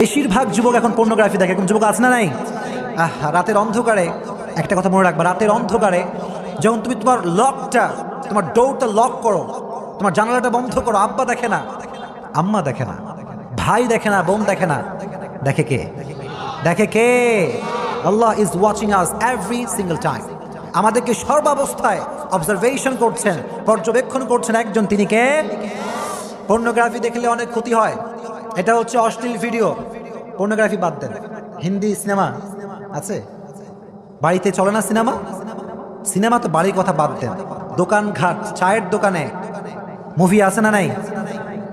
বেশিরভাগ যুবক এখন পর্নোগ্রাফি দেখে। এখন যুবক আছে না নাই? আহ, রাতের অন্ধকারে, একটা কথা মনে রাখবা, রাতের অন্ধকারে যখন তুমি তোমার লকটা তোমার ডোরটা লক করো, তোমার জানালাটা বন্ধ করো, আব্বা দেখে না, আম্মা দেখে না, ভাই দেখে না, বোন দেখে না, দেখে কে? দেখে কে? Allah is watching us every single time আমাদেরকে সর্বাবস্থায় অবজারভেশন করছেন, পর্যবেক্ষণ করছেন একজন, তিনি কে? পর্নোগ্রাফি দেখলে অনেক ক্ষতি হয়। এটা হচ্ছে অশ্লীল ভিডিও পর্নোগ্রাফি বাদ দেন। হিন্দি সিনেমা আছে? বাড়িতে চলে না সিনেমা? সিনেমা তো বাড়ির কথা বাদ দেন। দোকানঘাট চায়ের দোকানে। মুভি আছে না নাই?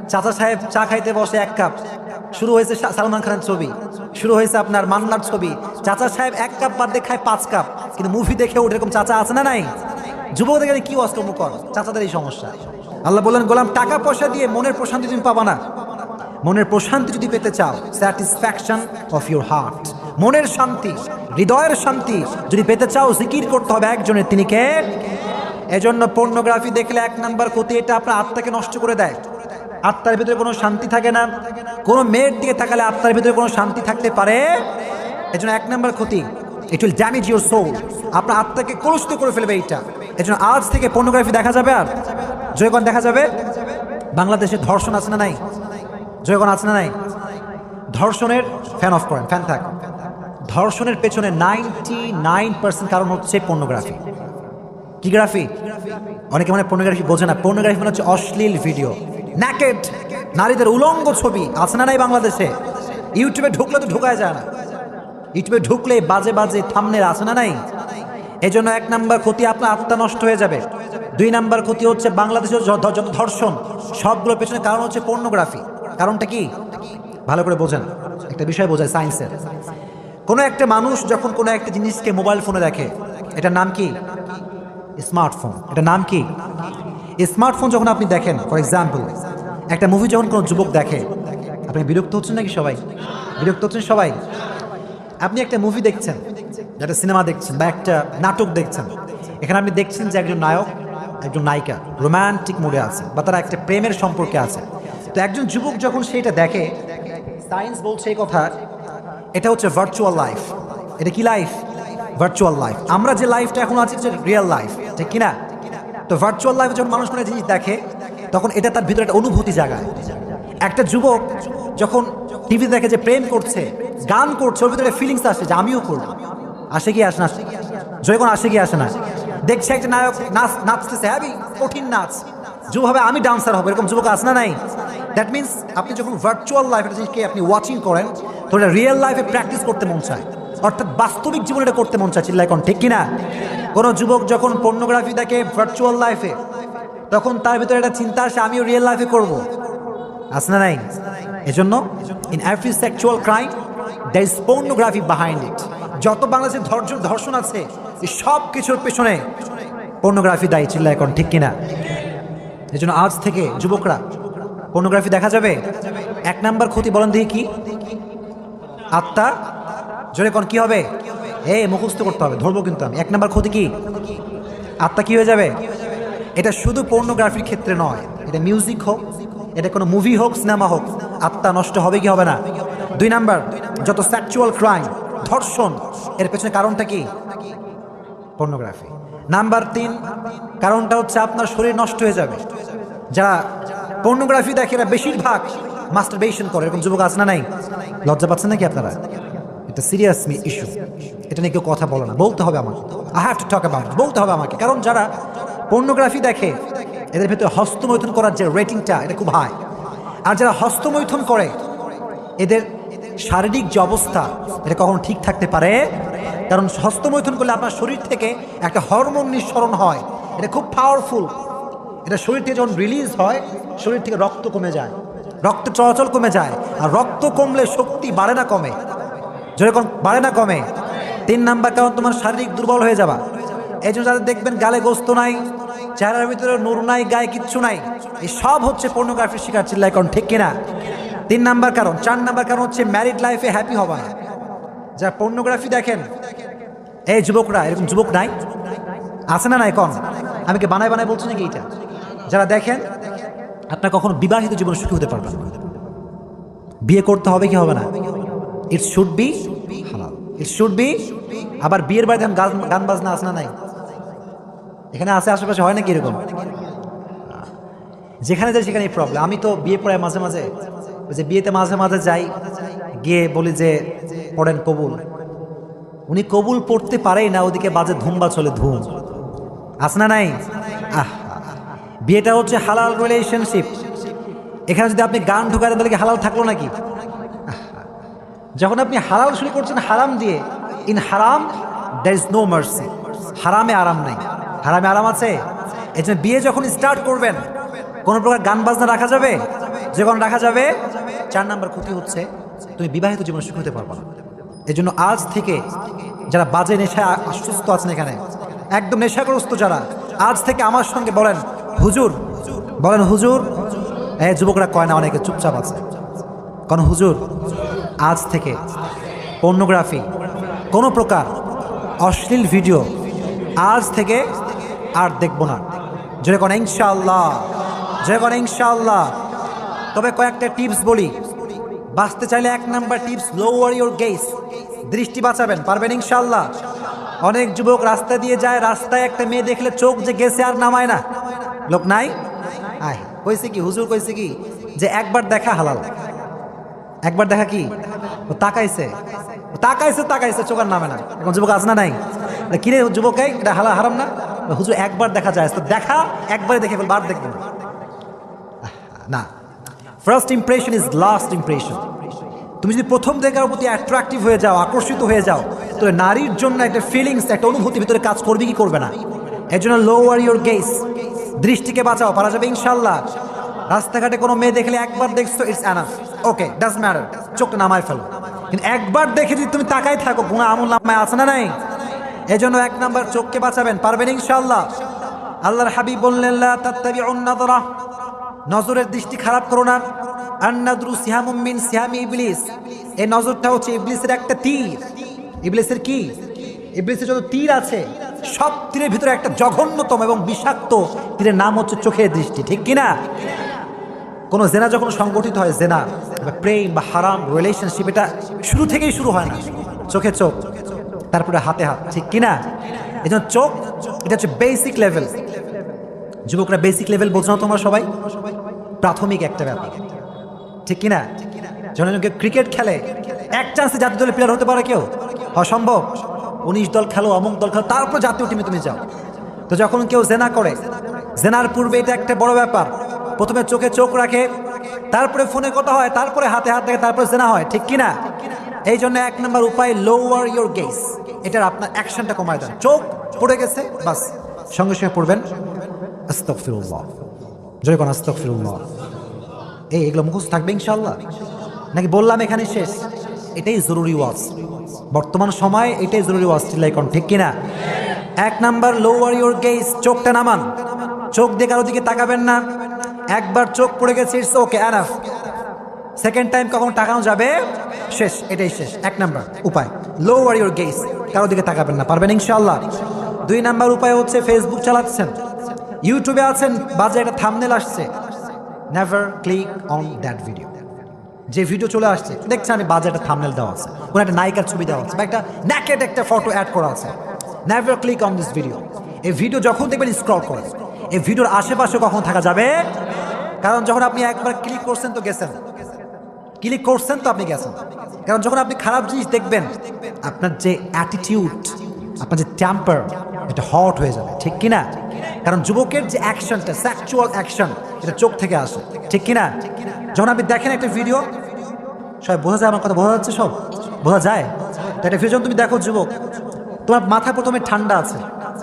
চাচা সাহেব চা খাইতে বসে এক কাপ। শুরু হয়েছে সালমান খানের ছবি। শুরু হয়েছে আপনার মান্নার ছবি। চাচা সাহেব এক কাপ বাদ দিয়ে খায় পাঁচ কাপ। কিন্তু মুভি দেখে ওটা এরকম চাচা আছে না নাই? যুবকদের কি অষ্টম কর চাচাদের এই সমস্যা। আল্লাহ বললেন, গোলাম, টাকা পয়সা দিয়ে মনের প্রশান্তি তুমি পাবা না। মনের প্রশান্তি যদি পেতে চাও স্যাটিসফ্যাকশন অফ ইউর হার্ট মনের শান্তি, হৃদয়ের শান্তি যদি পেতে চাও, জিকির করতে হবে একজনের, তিনি কে? এজন্য পর্নোগ্রাফি দেখলে এক নাম্বার ক্ষতি, এটা আপনার আত্মাকে নষ্ট করে দেয়। আত্মার ভিতরে কোনো শান্তি থাকে না। কোনো মেয়ের দিকে তাকালে আত্মার ভিতরে কোনো শান্তি থাকতে পারে। এজন্য এক নাম্বার ক্ষতি it will damage your soul আপনার আত্মাকে কলুষিত করে ফেলবে এইটা। এজন্য আজ থেকে পর্নোগ্রাফি দেখা যাবে আর? জয়গণ দেখা যাবে? বাংলাদেশে ধর্ষণ আছে না নাই? জয়গণ আছে না নাই? ধর্ষণের ফ্যান অফ করেন ফ্যান থাক। ধর্ষণের পেছনে নাইনটি নাইন পার্সেন্ট কারণ হচ্ছে পর্নোগ্রাফি কি গ্রাফি অনেকে মানে পর্নোগ্রাফি বোঝে না। পর্নোগ্রাফি মানে হচ্ছে অশ্লীল ভিডিও ন্যাকেড নারীদের উলঙ্গ ছবি। আছে না নাই বাংলাদেশে? ইউটিউবে ঢুকলে তো ঢুকায় যায় না। ইউটিউবে ঢুকলে বাজে বাজে থামনের আছে না নাই? এই জন্য এক নাম্বার ক্ষতি আপনার আত্মা নষ্ট হয়ে যাবে। দুই নাম্বার ক্ষতি হচ্ছে বাংলাদেশের যত ধর্ষণ সবগুলোর পেছনে কারণ হচ্ছে পর্নোগ্রাফি কারণটা কি? ভালো করে বোঝেন। একটা বিষয় বোঝায় সায়েন্সের কোনো একটা মানুষ যখন কোনো একটা জিনিসকে মোবাইল ফোনে দেখে, এটার নাম কি? স্মার্টফোন এটার নাম কি? স্মার্টফোন যখন আপনি দেখেন ফর এক্সাম্পল একটা মুভি যখন কোনো যুবক দেখে, আপনি বিরক্ত হচ্ছেন নাকি সবাই? বিরক্ত হচ্ছেন সবাই? আপনি একটা মুভি দেখছেন, একটা সিনেমা দেখছেন বা একটা নাটক দেখছেন। এখানে আপনি দেখছেন যে একজন নায়ক, একজন নায়িকা রোমান্টিক মুডে আছে বা তারা একটা প্রেমের সম্পর্কে আছে। তো একজন যুবক যখন সেটা দেখে সায়েন্স বলছে এই কথা, এটা হচ্ছে ভার্চুয়াল লাইফ এটা কি লাইফ ভার্চুয়াল লাইফ আমরা যে লাইফটা এখন আছি রিয়েল লাইফ ঠিক কিনা? তো ভার্চুয়াল লাইফে যখন মানুষ কোনো জিনিস দেখে, তখন এটা তার ভিতরে একটা অনুভূতি জাগায়। একটা যুবক যখন টিভি দেখে যে প্রেম করছে, গান করছে, ওর ভিতরে ফিলিংস আসে যে আমিও করব। আসে কি, আসে না? জয়গণ, আসে কি, আসে না? দেখছে একটা নায়ক নাচ নাচতেছে হ্যাঁ কঠিন নাচ। যুব হবে আমি ডান্সার হব, এরকম যুবক আছে না নাই? দ্যাট মিনস আপনি যখন ভার্চুয়াল লাইফ একটা জিনিসকে আপনি ওয়াচিং করেন, তো এটা রিয়েল লাইফে প্র্যাকটিস করতে মন চায়। অর্থাৎ বাস্তবিক জীবনে এটা করতে মন চায় চিল্লাই কোন ঠিক কিনা? কোনো যুবক যখন পর্নোগ্রাফি দেখে ভার্চুয়াল লাইফে তখন তার ভিতরে একটা চিন্তা আসে, আমিও রিয়েল লাইফে করব। আছে না নাই? এজন্য in every sexual crime there is pornography behind it যত বাংলাদেশের ধর্ষণ ধর্ষণ আছে সব কিছুর পেছনে পর্নোগ্রাফি দায়ী চিল্লা এখন ঠিক কিনা? এই জন্য আজ থেকে যুবকরা পর্নোগ্রাফি দেখা যাবে? এক নাম্বার ক্ষতি বলেন দিয়ে কি? আত্মা? জোরে কোন, কি হবে? এ মুখস্থ করতে হবে, ধরবো কিন্তু আমি। এক নাম্বার ক্ষতি কি? আত্মা কি হয়ে যাবে? এটা শুধু পর্নোগ্রাফির ক্ষেত্রে নয়, এটা মিউজিক হোক, এটা কোনো মুভি হোক সিনেমা হোক, আত্মা নষ্ট হবে কি হবে না? দুই নাম্বার, যত সেক্সুয়াল ক্রাইম ধর্ষণ, এর পেছনে কারণটা কি? পর্নোগ্রাফি নাম্বার তিন, কারণটা হচ্ছে আপনার শরীর নষ্ট হয়ে যাবে। যারা পর্নোগ্রাফি দেখে এরা বেশিরভাগ মাস্টারবেশন করে। এরকম যুবক আছে না নাই? লজ্জা পাচ্ছেন নাকি আপনারা? এটা সিরিয়াস ইস্যু এটা নিয়ে কেউ কথা বলে না। বলতে হবে আমাকে। I have to talk about বলতে হবে আমাকে। কারণ যারা পর্নোগ্রাফি দেখে, এদের ভেতরে হস্তমৈথুন করার যে রেটিংটা এটা খুব হাই আর যারা হস্তমৈথুন করে, এদের শারীরিক যে অবস্থা, এটা কখনো ঠিক থাকতে পারে? কারণ হস্তমৈথুন করলে আপনার শরীর থেকে একটা হরমোন নিঃসরণ হয়। এটা খুব পাওয়ারফুল এটা শরীর থেকে যখন রিলিজ হয়, শরীর থেকে রক্ত কমে যায়। রক্ত চলাচল কমে যায়। আর রক্ত কমলে শক্তি বাড়ে না কমে। যেরকম বাড়ে না কমে। তিন নাম্বার কারণ তোমার শারীরিক দুর্বল হয়ে যাবা। এই জন্য যাদের দেখবেন গালে গোস্ত নাই, চেহারার ভিতরে নূর নাই, গায়ে কিচ্ছু নাই, এই সব হচ্ছে পর্নোগ্রাফির শিকার চিল্লাই কারণ ঠিক কিনা? তিন নাম্বার কারণ, চার নাম্বার কারণ হচ্ছে ম্যারিড লাইফে হ্যাপি হবা। যারা পর্নোগ্রাফি দেখেন, এই যুবকরা, এরকম যুবক নাই? আছে না নাই কম আমি কি বানায় বানায় বলছি নাকি এইটা? যারা দেখেন, আপনার কখনো বিবাহিত জীবন সুখী হতে পারবেন না। বিয়ে করতে হবে কি হবে না? It should be it should be আবার বিয়ের বাড়িতে গান গান বাজনা আছে না নাই? এখানে আছে, আশেপাশে হয় নাকি এরকম? যেখানে যাই সেখানে প্রবলেম আমি তো বিয়ে পড়াই মাঝে মাঝে, ওই যে বিয়েতে মাঝে মাঝে যাই, গিয়ে বলি যে, পড়েন কবুল। উনি কবুল পড়তে পারেই না, ওদিকে বাজে ধুমবা চলে ধুম। আছে না নাই? আহ বিয়েটা হচ্ছে হালাল রিলেশনশিপ এখানে যদি আপনি গান ঢুকাতে, তাহলে কি হালাল থাকল নাকি? যখন আপনি হালাল শুরু করছেন হারাম দিয়ে ইন হারাম দ্যার ইজ নো মার্সি হারামে আরাম নাই। হারামে আরাম আছে? এই জন্য বিয়ে যখন স্টার্ট করবেন, কোনো প্রকার গান বাজনা রাখা যাবে? যখন রাখা যাবে? চার নাম্বার ক্ষতি হচ্ছে, তুমি বিবাহিত জীবন সুখ হতে পারবে না। এই জন্য আজ থেকে যারা বাজে নেশায় আশ্বস্ত আছেন এখানে, একদম নেশাগ্রস্ত যারা, আজ থেকে আমার সঙ্গে বলেন হুজুর, বলেন হুজুর। এই যুবকরা কয় না, অনেকে চুপচাপ আছে। কারণ হুজুর, আজ থেকে পর্নোগ্রাফি, কোনো প্রকার অশ্লীল ভিডিও আজ থেকে আর দেখব না। যেটা কোন ইনশাল্লাহ যেটা কোন ইনশাল্লাহ তবে কয়েকটা টিপস বলি। বাঁচতে চাইলে এক number tips lower your gaze দৃষ্টি বাঁচাবেন, পারবেন ইনশাল্লাহ অনেক যুবক রাস্তা দিয়ে যায়, রাস্তায় একটা মেয়ে দেখলে চোখ যে গেছে আর নামায় না। লোক নাই? আয়। কইছে কি, হুজুর কইছে কি, যে একবার দেখা হালাল। একবার দেখা কি? ও তাকাইছে। তাকাইছে তাকাইছে, চোখের নামে না। এখন যুবক আছে না নাই? কিরে যুবক এটা হালা হারাম না? হুজুর একবার দেখা যায়। তো দেখা, একবারে দেখে বার দেখবেন না। First impression is last impression তুমি যদি প্রথম দেখার প্রতি অ্যাট্রাকটিভ হয়ে যাও, আকর্ষিত হয়ে যাও, তাহলে নারীর জন্য একটা ফিলিংস একটা অনুভূতি ভিতরে কাজ করবে কি করবে না? এর জন্য লোয়ার ইউর গেস দৃষ্টিকে বাঁচাও, পারা যাবে ইনশাল্লাহ। রাস্তাঘাটে কোনো মেয়ে দেখলে একবার দেখছ it's enough okay does matter চোখটা নামায় ফেলো। কিন্তু একবার দেখে যদি তুমি তাকাই থাকো, গুণা আমল নামায় আছে না নাই? এই জন্য এক নাম্বার চোখকে বাঁচাবেন, পারবেন ইনশাল্লাহ। আল্লাহর হাবিব বললেন নজরের দৃষ্টি খারাপ করো না। আন্নাদরু সিহামুম মিন সিহামি ইবলিস। এই নজরটা হচ্ছে ইবলিসের একটা তীর। ইবলিসের কি? ইবলিসের যত তীর আছে সব তীরের ভিতরে একটা জঘন্যতম এবং বিষাক্ত তীরের নাম হচ্ছে চোখের দৃষ্টি, ঠিক কি না কোনো জেনা যখন সংগঠিত হয়, জেনা বা প্রেম বা হারাম রিলেশনশিপ এটা শুরু থেকেই শুরু হয় না। চোখে চোখ, তারপরে হাতে হাত, ঠিক কি না এই জন্য চোখ, এটা হচ্ছে বেসিক লেভেল যুবকরা বেসিক লেভেল বোঝো না তোমরা সবাই? প্রাথমিক একটা ব্যাপার। ঠিক কিনা? জনজনকে ক্রিকেট খেলে, এক চান্সে জাতীয় দলের প্লেয়ার হতে পারে কেউ? অসম্ভব উনিশ দল খেলো, অমুক দল খেলো, তারপর জাতীয় টিমে তুমি যাও। তো যখন কেউ জেনা করে, জেনার পূর্বে এটা একটা বড় ব্যাপার। প্রথমে চোখে চোখ রাখে, তারপরে ফোনে কথা হয়, তারপরে হাতে হাত দেখে তারপরে জেনা হয়, ঠিক কিনা? এই জন্য এক নম্বর উপায় লোয়ার ইউর গেস এটার আপনার অ্যাকশনটা কমায় দেন। চোখ পড়ে গেছে, বাস। সঙ্গে সঙ্গে পড়বেন আস্তক আস্তফিরুল্লাহ জয় কোন আস্তফিরুল্লাহ এই, এগুলো মুখস্থ থাকবে ইনশাল্লাহ নাকি বললাম এখানে শেষ? এটাই জরুরি ওয়াজ। বর্তমান সময় এটাই জরুরি ওয়াজ চিল্লাইকন ঠিক কিনা? এক নাম্বার লোয়ার ইউর গেস চোখটা নামান। চোখ দিয়ে কারও দিকে তাকাবেন না। একবার চোখ পড়ে গেছে it's okay enough second time কখন তাকানো যাবে? শেষ, এটাই শেষ। এক নাম্বার, উপায়। লোয়ার ইউর গেস কারও দিকে তাকাবেন না, পারবেন ইনশাল্লাহ দুই নাম্বার উপায় হচ্ছে ফেসবুক চালাচ্ছেন। ইউটিউবে আছেন, বাজে একটা থামনেল আসছে। Never click on that video যে ভিডিও চলে আসছে, দেখছেন আমি বাজে একটা থামনেল দেওয়া আছে, কোনো একটা নায়িকার ছবি দেওয়া আছে বা একটা ন্যাকেট একটা ফটো অ্যাড করা আছে। Never click on this video এই ভিডিও যখন দেখবেন স্ক্রল করে। এই ভিডিওর আশেপাশে কখন থাকা যাবে? কারণ যখন আপনি একবার ক্লিক করছেন তো গেছেন। ক্লিক করছেন তো আপনি গেছেন। কারণ যখন আপনি খারাপ জিনিস দেখবেন, আপনার যে অ্যাটিটিউড আপনার যে ট্যাম্পার এটা হট হয়ে যাবে। ঠিক কিনা? কারণ যুবকের যে অ্যাকশনটা সেক্সুয়াল অ্যাকশন এটা চোখ থেকে আসে। ঠিক কিনা? যখন আপনি দেখেন একটা ভিডিও সবাই বোঝা যায় আমার কথা, বোঝা যাচ্ছে সব? বোঝা যায়? একটা ভিডিও তুমি দেখো যুবক, তোমার মাথা প্রথমে ঠান্ডা আছে।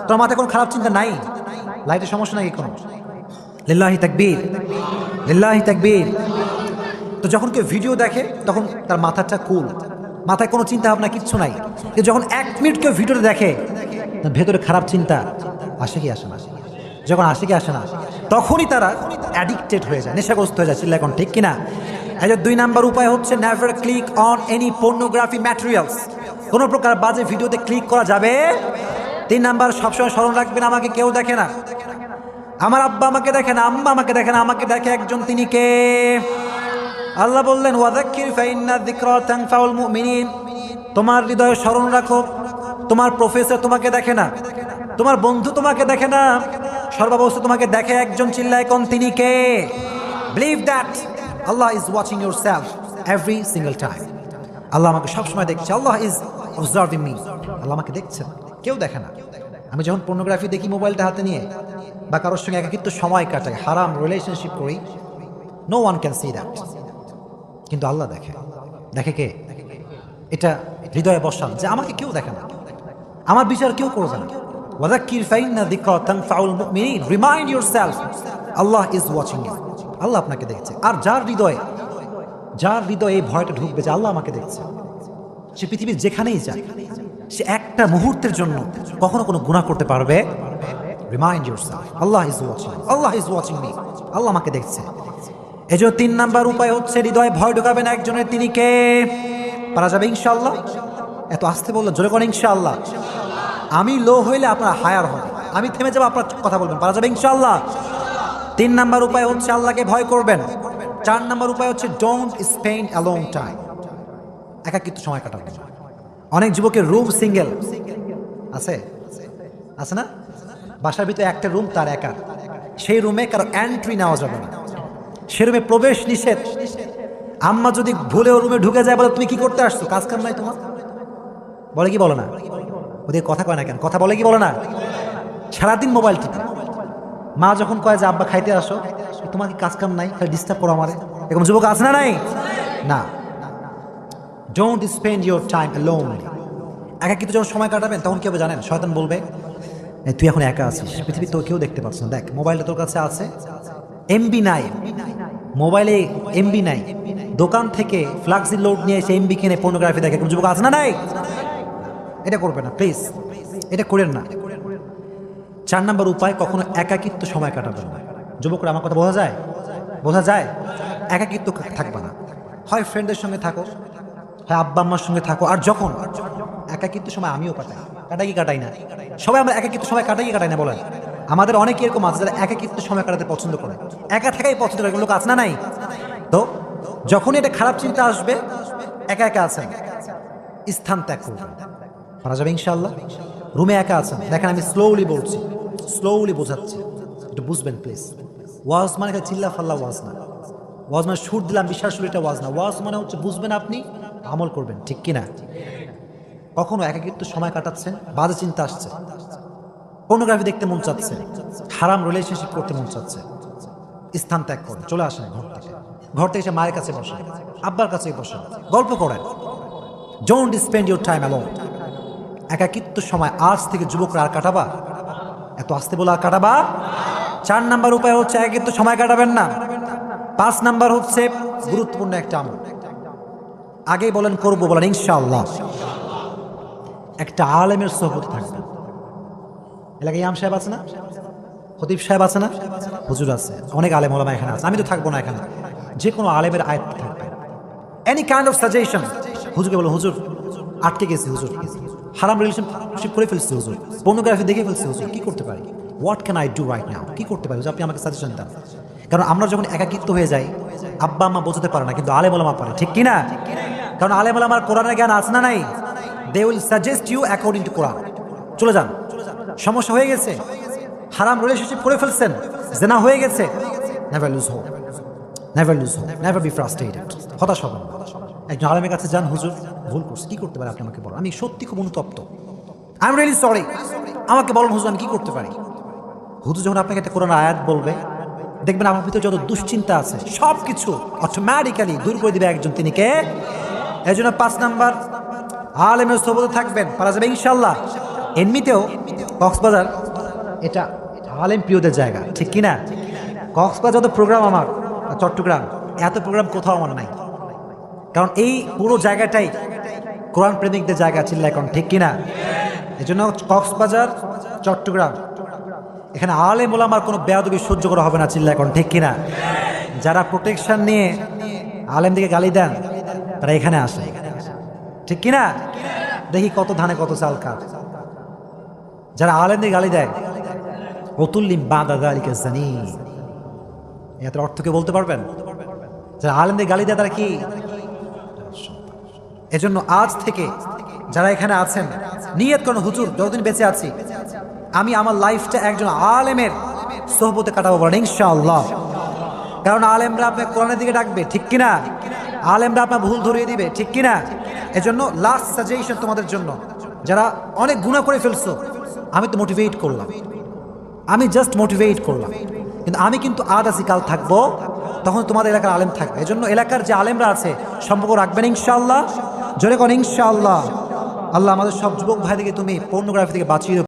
তোমার মাথায় কোনো খারাপ চিন্তা নাই? লাইটের সমস্যা নাকি কোনো? লিল্লাহি তাকবীর লিল্লাহি তাকবীর। তো যখন কেউ ভিডিও দেখে, তখন তার মাথাটা কুল মাথায় কোনো চিন্তা ভাবনা, কিচ্ছু নাই। যখন এক মিনিট কেউ ভিডিওতে দেখে ভেতরে খারাপ চিন্তা, আসে কি আসে না? যখন আসে কি আসে না, তখনই তারা অ্যাডিক্টেড হয়ে যায়, নেশাগ্রস্ত হয়ে যায় চিল্লা এখন ঠিক কিনা? যে দুই নাম্বার উপায় হচ্ছে never click on any pornography materials কোনো প্রকার বাজে ভিডিওতে ক্লিক করা যাবে? তিন নাম্বার, সবসময় স্মরণ রাখবেন, আমাকে কেউ দেখে না। আমার আব্বা আমাকে দেখে না, আম্মা আমাকে দেখে না, আমাকে দেখে একজন, তিনি কে? আল্লাহ বললেন তোমার হৃদয়ে স্মরণ রাখো। তোমার প্রফেসর তোমাকে দেখে না। তোমার বন্ধু তোমাকে দেখে না। সর্বাবস্থা তোমাকে দেখে একজন চিল্লায় কোন তিনি কে? Believe that Allah is watching your self every single time Allah আমাকে সবসময় দেখছে। Allah is observing me Allah আমাকে দেখছেন কেউ দেখে না। আমি যখন পর্নোগ্রাফি দেখি মোবাইলটা হাতে নিয়ে বা কারোর সঙ্গে একাকিত্ব সময় কাটাই, হারাম রিলেশনশিপ করি no one can see that কিন্তু আল্লাহ দেখে। দেখে কে? এটা হৃদয়ে বসান যে আমাকে কেউ দেখে না। আমার বিচার কেউ করবে না। ওয়াদাক্কির ফাইন্না যিকরা তানফাউল মুমিনিন remind yourself Allah is watching you Allah আপনাকে দেখছে। আর যার হৃদয়ে যার হৃদয়ে এই ভয়টা ঢুকবে যে আল্লাহ আমাকে দেখছে, সে পৃথিবীর যেখানেই যায় সে একটা মুহূর্তের জন্য কখনো কোনো গুনাহ করতে পারবে। Remind yourself Allah is watching Allah is watching me Allah আমাকে দেখছে। এই যে তিন নাম্বার উপায় হচ্ছে, হৃদয়ে ভয় ঢুকাবেন একজনের, তিনি কে? পারা যাবে ইনশাআল্লাহ? এত আসতে বলল জোরে করে ইনশাআল্লাহ। আমি লো হইলে আপনার হায়ার হবে। আমি থেমে যাব, আপনার কথা বলবেন। পারা যাবে ইনশাআল্লাহ। তিন নাম্বার উপায় হচ্ছে আল্লাহকে ভয় করবেন। চার নাম্বার উপায় হচ্ছে ডোন্ট স্পেন্ড অ্যালং টাইম একাকিত্ব সময় কাটাবেন। অনেক যুবকের রুম সিঙ্গেল আছে? আছে না? বাসার ভিতরে একটা রুম তার একা। সেই রুমে কারও এন্ট্রি নেওয়া যাবে না। সে রুমে প্রবেশ নিষেধ। আম্মা যদি ভুলেও রুমে ঢুকে যায়, বলে, তুমি কি করতে আসছো? কাজ কাম নাই তোমার? বলে কি? বলো না। ওদের কথা কয় না কেন? কথা বলে কি বলো না? সারাদিন মোবাইল টিপে। মা যখন কয় যে, আব্বা, খাইতে আসো। তোমার কি কাজ কাম নাই? খালি ডিস্টার্ব করো আমারে। এরকম যুবক আছে না নাই? না। Don't spend your time alone একা কিন্তু যখন সময় কাটাবেন, তখন কেউ জানেন? শয়তান বলবে তুই এখন একা আছিস। পৃথিবীর তো কেউ দেখতে পাচ্ছ না। দেখ মোবাইলটা তোর কাছে আছে। এমবি নাই মোবাইলে এমবি নাই দোকান থেকে ফ্লাক্সি লোড নিয়ে এসে এমবি কিনে পর্নোগ্রাফি দেখে। যুবক আছে না নাই? এটা করবে না প্লিজ এটা করেন না। চার নাম্বার উপায়, কখনো একাকিত্ব সময় কাটাবেন না। যুবকরা, আমার কথা বোঝা যায়? বোঝা যায়? একাকিত্ব থাকবে না। হয় ফ্রেন্ডের সঙ্গে থাকো, হয় আব্বা আম্মার সঙ্গে থাকো, আর যখন একাকিত্ব সময় আমিও কাটাই। কাটাই কি কাটাই না? সবাই আমরা একাকিত্ব সময় কাটাই কি কাটাই না বলেন? আমাদের অনেকে এরকম আছে যারা একাকিত্ব সময় কাটাতে পছন্দ করে। একা থাকাই পছন্দ করে লোক আছে না নাই? তো, যখনই এটা খারাপ চিন্তা আসবে, একা একা আছেন। স্থান ত্যাগ করবেন। পারা যাবে ইনশাল্লাহ রুমে একা আছেন। দেখেন আমি স্লোলি বলছি স্লোলি বোঝাচ্ছি। একটু বুঝবেন প্লিজ ওয়াজ মানে চিল্লা ফাল্লা ওয়াজ না। ওয়াজ মানে সুর দিলাম, বিশ্বাস এটা ওয়াজ না। ওয়াজ মানে হচ্ছে বুঝবেন আপনি, আমল করবেন, ঠিক কিনা? কখনো একাকিত্ব সময় কাটাচ্ছেন, বাজে চিন্তা আসছে। পর্নোগ্রাফি দেখতে মন চাচ্ছে, হারাম রিলেশনশিপ করতে মন চাচ্ছে। স্থান ত্যাগ করেন, চলে আসেন ঘর থেকে। ঘর থেকে এসে মায়ের কাছে বসেন, আব্বার কাছে বসেন। গল্প করেন। Don't spend your time alone একাকিত্ব সময় আজ থেকে যুবকরা আর কাটাবা? এত আসতে বলে আর কাটাবা? চার নাম্বার উপায় হচ্ছে একাকিত্ব সময় কাটাবেন না। পাঁচ নাম্বার হচ্ছে গুরুত্বপূর্ণ একটা আমল। আগেই বলেন, করব বলেন, ইনশাআল্লাহ। একটা আলেমের সহবত থাকবে এলাকায় ইমাম সাহেব আছে না? খতিব সাহেব আছে না? হুজুর আছে। অনেক আলেম ওলামা এখানে আছে। আমি তো থাকব না এখানে। যে কোনো আলেমের আয়ত্ত থাকবে এনি কাইন্ড অফ সাজেশন হুজুরকে বলো, হুজুর, আটকে গেছি, হুজুর। হারাম রিলেশনশিপ করে ফেলছি হুজুর। পর্নোগ্রাফি দেখে ফেলছি হুজুর। কি করতে পারি? What can I do right now কি করতে পারি? আপনি আমাকে সাজেশন দেন। কারণ আমরা যখন একাকিত্ব হয়ে যাই, আব্বা আম্মা বোঝাতে পারে না, কিন্তু আলেম ওলামা পারে। ঠিক কি না কারণ আলেম ওলামার কোরআনের জ্ঞান আছে না নাই? They will suggest you according to Quran চলে যান। সমস্যা হয়ে গেছে। হারাম রিলেশনশিপ করে ফেলছেন। জেনা হয়ে গেছে। Never lose hope never lose hope never be frustrated হতাশ হবেন না। একজন আলেমের কাছে যান, হুজুর, ভুল করছি, কি করতে পারে আপনি আমাকে বলেন? আমি সত্যি খুব অনুতপ্ত। আই এম রিয়েলি সরি আমাকে বলুন হুজুর, আমি কি করতে পারি? হুজুর যখন আপনাকে একটা কোরআন আয়াত বলবে, দেখবেন আমার ভিতরে যত দুশ্চিন্তা আছে সব কিছু অটোমেটিক্যালি দূর করে দিবে একজন তিনি কে? এই জন্য পাঁচ নাম্বার আলেমের সবতে থাকবেন, পারা যাবে ইনশাল্লাহ এমনিতেও কক্সবাজার এটা আলেম প্রিয়দের জায়গা, ঠিক কিনা? কক্সবাজার যত প্রোগ্রাম আমার চট্টগ্রাম, এত প্রোগ্রাম কোথাও আমার নাই। কারণ এই পুরো জায়গাটাই কোরআন প্রেমিকদের জায়গা চিল্লা এখন ঠিক কিনা? এই জন্য কক্সবাজার, চট্টগ্রাম, এখানে আলেম আমার কোনো বেয়াদবি সহ্য করা হবে না চিল্লা এখন ঠিক কিনা? যারা প্রোটেকশন নিয়ে আলেম দিকে গালি দেন, তারা এখানে আসে, ঠিক কিনা? দেখি কত ধানে কত চাল কার যারা আলেম দিয়ে গালি দেয় অতুল্লিম বাদা গালিকে জানি এটার অর্থকে বলতে পারবেন? যারা আলেমদের গালি দেয়, তারা কি এজন্য আজ থেকে যারা এখানে আছেন, নিয়ত করুন, হুজুর, যতদিন বেঁচে আছি, আমি আমার লাইফটা একজন আলেমের সোহবতে কাটাবো বলেন, ইনশাআল্লাহ। কারণ আলেমরা আপনার কোরআনের দিকে ডাকবে, ঠিক কিনা? আলেমরা আপনার ভুল ধরিয়ে দিবে, ঠিক কিনা? এজন্য লাস্ট সাজেশন তোমাদের জন্য, যারা অনেক গুণা করে ফেলছো, আমি তো মোটিভেট করলাম। আমি জাস্ট মোটিভেট করলাম। কিন্তু আমি কিন্তু আজ আছি, কাল থাকব, তখন তোমাদের এলাকার আলেম থাকবে। এজন্য এলাকার যে আলেমরা আছে, সম্পর্ক রাখবেন, ইনশাআল্লাহ। জোরে করেন ইনশাআল্লাহ। আল্লাহ আমাদের সব যুবক ভাই থেকে তুমি পর্নোগ্রাফি থেকে বাঁচিয়ে